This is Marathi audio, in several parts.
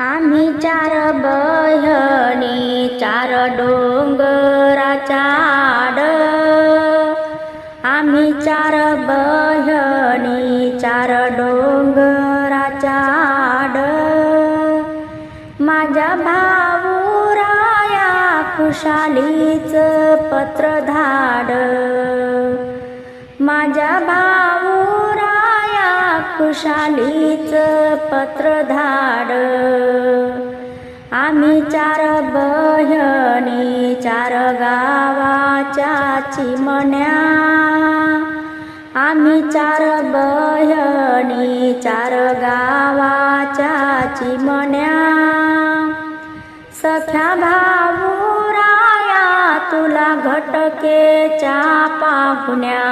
आम्ही चार बहिणी चार डोंगराच्या आड. आम्ही चार बहिणी चार डोंगराच्या आड. माझ्या भाऊराया खुशालीच पत्र धाड माझ्या भाऊराया खुशालीच पत्र धाड चार बहिणी चार गावाच्या चिमण्या आम्ही चार बहिणी चार गावाच्या चिमण्या सख्या भाऊराया तुला घटकेच्या पाहुण्या.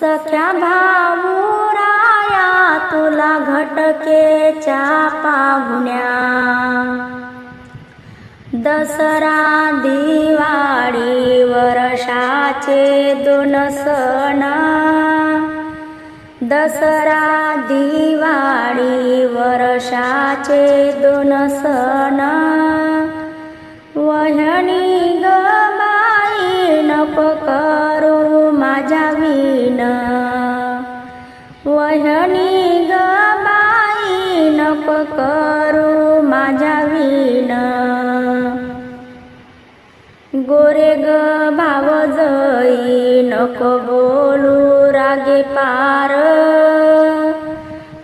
सख्या भाऊराया तुला घटकेच्या पाहुण्या. दसरा दिवाळी वर्षाचे दोन सण. दसरा दिवाळी वर्षाचे दोन सण. वहणी ग बाई नको करू माझ्या विण. वहणी ग नको करू गोरे भाव जई नको बोलू रागे पार.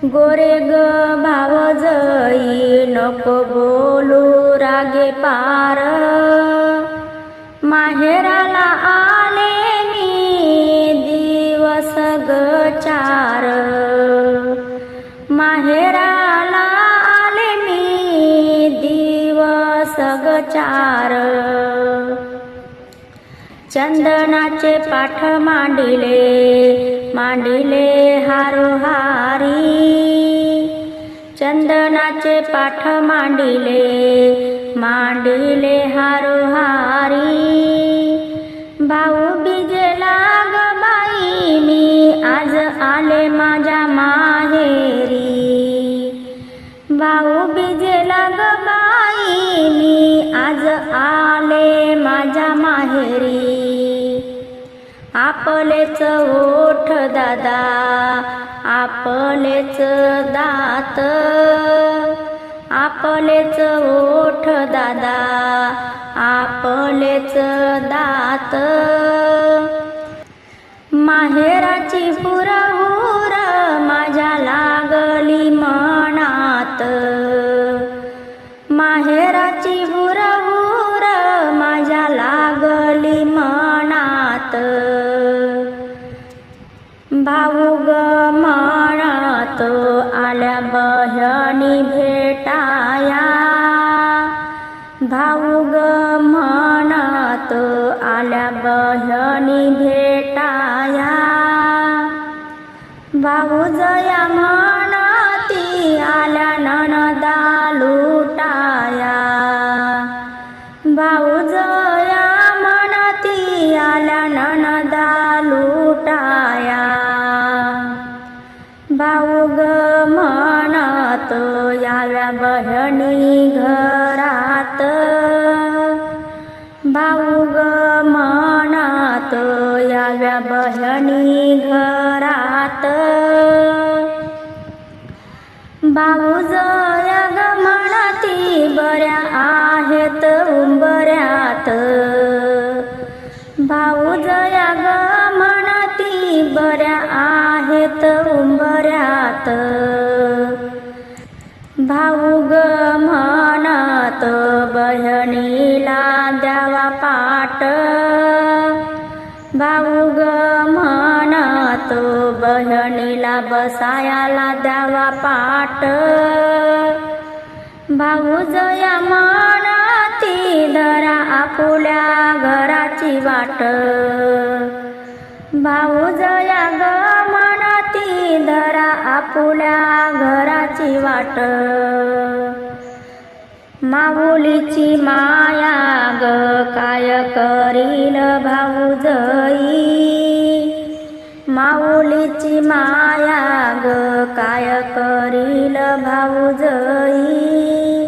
गोरे ग भाव जई नको बोलू चंदनाचे पाठ मांडिले मांडिले हारोहारी. चंदनाचे पाठ मांडिले मांडिले हारोहारी. भाऊ बीजेला ग बाई मी आज आले माझ्या माहेरी. भाऊ बीजेला ग बाई मी आज आले माझ्या माहेरी. आपलेच ओठ दादा आपलेच दात आपलेच ओठ दादा आपलेच दात. माहेराची पुरा भेटाया. भाऊ ग म्हणत आल्या बहिणी भेटाया. भाऊ याव्या बहिणी घरात. भाऊ ग मनात याव्या बहिणी घरात. भाऊ जया ग म्हणती बऱ्या आहेत उंबऱ्यात. भाऊ जया ग म्हणती बऱ्या आहेत उंबऱ्यात. भाऊ म्हणत बहिणीला द्यावा पाट भाऊ म्हणत बहिणीला बसायाला द्यावा पाट भाऊ जया म्हणती धरा आपुल्या घराची वाट. भाऊ जया ग म्हणती धरा आपुल्या घराची वाट. माऊलीची माया ग काय करील भाऊ जई? माऊलीची माया ग काय करील भाऊ जई?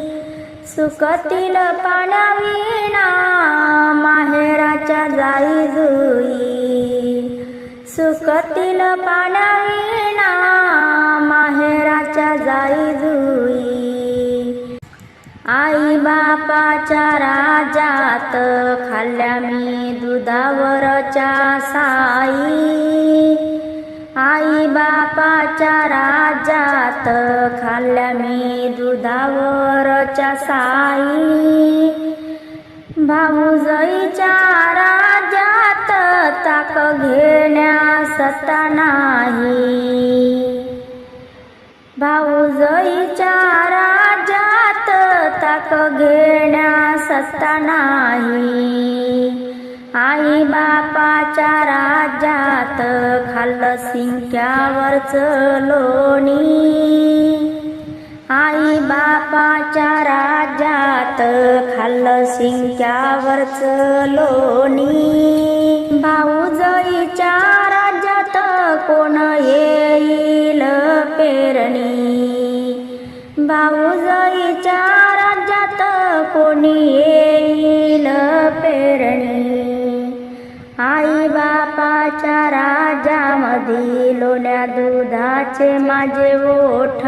सुकतील पाण्याविना माहेराच्या जाई जुई. सुकतील पाण्याविना बापाच्या राजात खाल्ल्या मी दुधावरच्या साई. आई बापाच्या राजात खाल्ल्या मी दुधावरच्या साई. भाऊजईच्या राजात ताक घेण्या सत्ता नाही. भाऊजईच्या राजात ताक घे असतानाही नाही. आई बापाच्या राज्यात खाल्लं सिंक्यावरच लोणी. आई बापाच्या राज्यात खाल्लं सिंक्यावरच लोणी. भाऊजईच्या राज्यात कोण येईल पेरणी? भाऊजईच्या कोणी येईल पेरणी? आई बापाच्या राजामध्ये लोण्या दुधाचे माझे ओठ.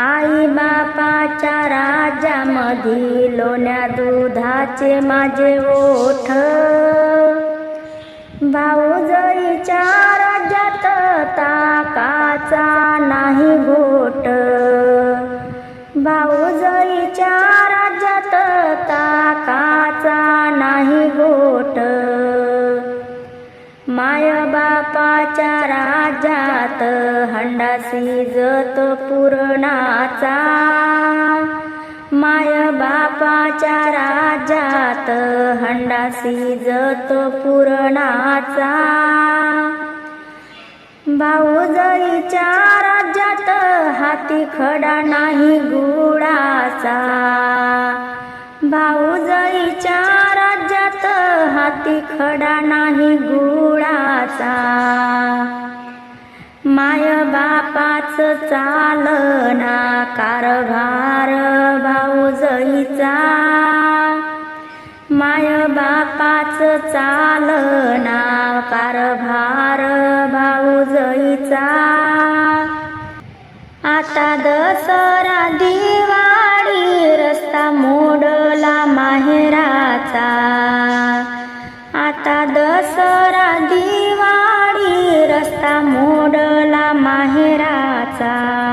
आई बापाच्या राजामध्ये लोण्या दुधाचे माझे ओठ. भाऊ जरीच्या राज्यात ताकाचा नाही घोट. भाऊ राज्यात हंडासी जत पुरणाचा. माय बापाच्या राज्यात हंडासी जत पुरणाचा. भाऊजईच्या राज्यात हाती खडा नाही गुळाचा. भाऊजईच्या राज्यात हाती खडा नाही गुळाचा. माय बापाच चालना कारभार भाऊजईचा माय बापाच चालना कारभार भाऊजईचा आता दसरा दिवाळी रस्ता मोडला माहेराचा. आता दसरा दिवाळी रस्ता मोडला माहेराचा.